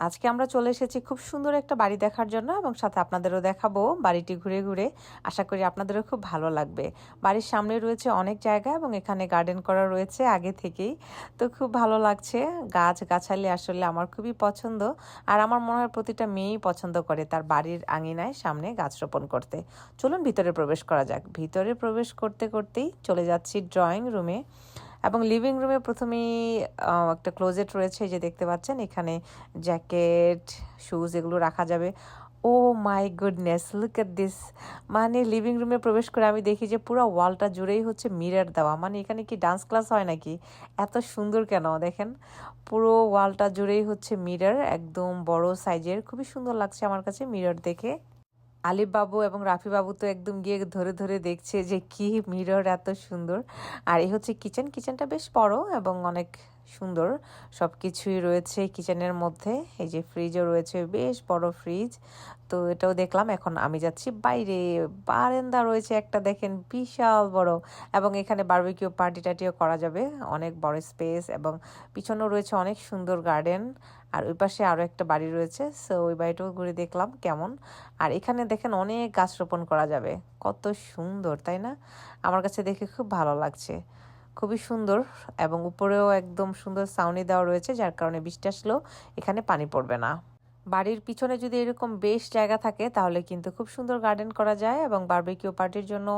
আজকে আমরা চলে এসেছি খুব সুন্দর একটা বাড়ি দেখার জন্য এবং সাথে আপনাদেরও দেখাবো বাড়িটি ঘুরে ঘুরে। আশা করি আপনাদেরও খুব ভালো লাগবে। বাড়ির সামনে রয়েছে অনেক জায়গা এবং এখানে গার্ডেন করা রয়েছে আগে থেকেই। তো খুব ভালো লাগছে। গাছ গাছালি আসলে আমার খুবই পছন্দ। আর আমার মনে হয় প্রতিটা মেয়েই পছন্দ করে তার বাড়ির আঙিনায় সামনে গাছ রোপণ করতে। চলুন ভিতরে প্রবেশ করা যাক। ভিতরে প্রবেশ করতে করতেই চলে যাচ্ছি ড্রয়িং রুমে এবং লিভিং রুমে প্রথমেই একটা ক্লোজেট রয়েছে যে দেখতে পাচ্ছেন, এখানে জ্যাকেট শুজ এগুলো রাখা যাবে। ও my goodness look at this মানে লিভিং রুমে প্রবেশ করে আমি দেখি যে পুরো ওয়ালটা জুড়েই হচ্ছে মিরর দেওয়া। মানে এখানে কি ডান্স ক্লাস হয় নাকি? এত সুন্দর কেন, দেখেন? পুরো ওয়ালটা জুড়েই হচ্ছে মিরর একদম বড় সাইজের খুবই সুন্দর লাগছে আমার কাছে মিরর দেখে। আলিফ বাবু এবং রাফি বাবু তো একদম গিয়ে ধরে ধরে দেখছে যে কি মিরর এত সুন্দর। আর এই হচ্ছে কিচেন কিচেনটা বেশ বড় এবং অনেক সুন্দর। সব কিছুই রয়েছে কিচেনের মধ্যে। এই যে ফ্রিজও রয়েছে, বেশ বড় ফ্রিজ তো এটাও দেখলাম, এখন আমি যাচ্ছি বাইরে। বারেন্দা রয়েছে একটা, দেখেন বিশাল বড়। এবং এখানে বারবিকিউ পার্টি টাটিও করা যাবে, অনেক বড় স্পেস এবং পিছনেও রয়েছে অনেক সুন্দর গার্ডেন আর ওই পাশে আরও একটা বাড়ি রয়েছে সো ওই বাড়িটাও ঘুরে দেখলাম কেমন। আর এখানে দেখেন অনেক গাছ রোপণ করা যাবে, কত সুন্দর, তাই না? আমার কাছে দেখে খুব ভালো লাগছে। খুবই সুন্দর এবং উপরেও একদম সুন্দর সাউনি দেওয়া রয়েছে, যার কারণে বৃষ্টি আসলেও এখানে পানি পড়বে না। বাড়ির পিছনে যদি এরকম বেশ জায়গা থাকে, তাহলে কিন্তু খুব সুন্দর গার্ডেন করা যায় এবং বারবিকিউ পার্টির জন্য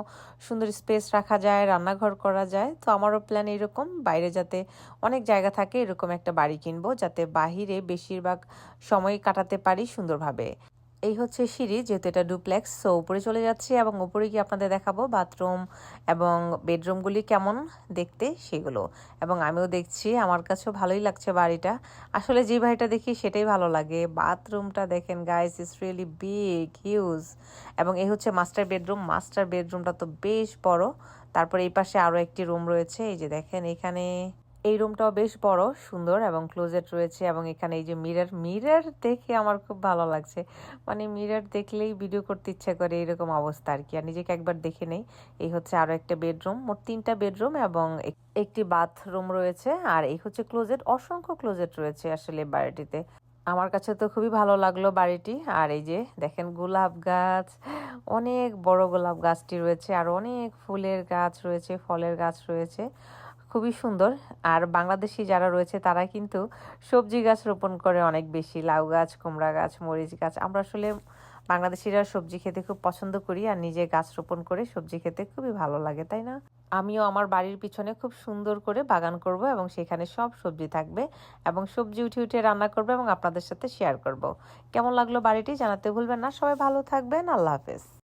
সুন্দর স্পেস রাখা যায়, রান্নাঘর করা যায়। তো আমারও প্ল্যান এরকম, বাইরে যাতে অনেক জায়গা থাকে, এরকম একটা বাড়ি কিনবো, যাতে বাহিরে বেশিরভাগ সময় কাটাতে পারি সুন্দরভাবে। এই হচ্ছে সিঁড়ি যেহেতু এটা ডুপ্লেক্স সো উপরে চলে যাচ্ছি এবং উপরে গিয়ে আপনাদের দেখাবো বাথরুম এবং বেডরুমগুলি কেমন দেখতে সেগুলো। এবং আমিও দেখছি, আমার কাছেও ভালোই লাগছে বাড়িটা। আসলে যে বাড়িটা দেখি সেটাই ভালো লাগে। বাথরুমটা দেখেন guys is really big huge এবং এই হচ্ছে মাস্টার বেডরুম মাস্টার বেডরুমটা তো বেশ বড়। তারপর এই পাশে আরও একটি রুম রয়েছে, এই যে দেখেন এখানে। এই রুমটাও বেশ বড়, সুন্দর এবং ক্লোজেট রয়েছে এবং এখানে এই যে মিরর মিরর দেখে আমার খুব ভালো লাগছে। মানে মিরর দেখলেই ভিডিও করতে ইচ্ছা করে এরকম অবস্থা আর কি আর নিজেকে একবার দেখে নেই। এই হচ্ছে আরও একটা বেডরুম মোট তিনটা বেডরুম এবং একটি বাথরুম রয়েছে। আর এই হচ্ছে ক্লোজেট অসংখ্য ক্লোজেট রয়েছে আসলে বাড়িটিতে। আমার কাছে তো খুবই ভালো লাগল বাড়িটি। আর এই যে দেখেন গোলাপ গাছ, অনেক বড় গোলাপ গাছটি রয়েছে। আর অনেক ফুলের গাছ রয়েছে, ফলের গাছ রয়েছে। খুবই সুন্দর। আর বাংলাদেশি যারা রয়েছে, তারা কিন্তু সবজি গাছ রোপণ করে অনেক বেশি। লাউ গাছ, কুমড়া গাছ, মরিচ গাছ। আমরা আসলে বাংলাদেশিরা সবজি খেতে খুব পছন্দ করি আর নিজে গাছ রোপণ করে সবজি খেতে খুবই ভালো লাগে, তাই না? আমিও আমার বাড়ির পিছনে খুব সুন্দর করে বাগান করব এবং সেখানে সব সবজি থাকবে এবং সবজি উঠে উঠে রান্না করব এবং আপনাদের সাথে শেয়ার করব। কেমন লাগল বাড়িটি জানাতে ভুলবেন না। সবাই ভালো থাকবেন। আল্লাহ হাফেজ।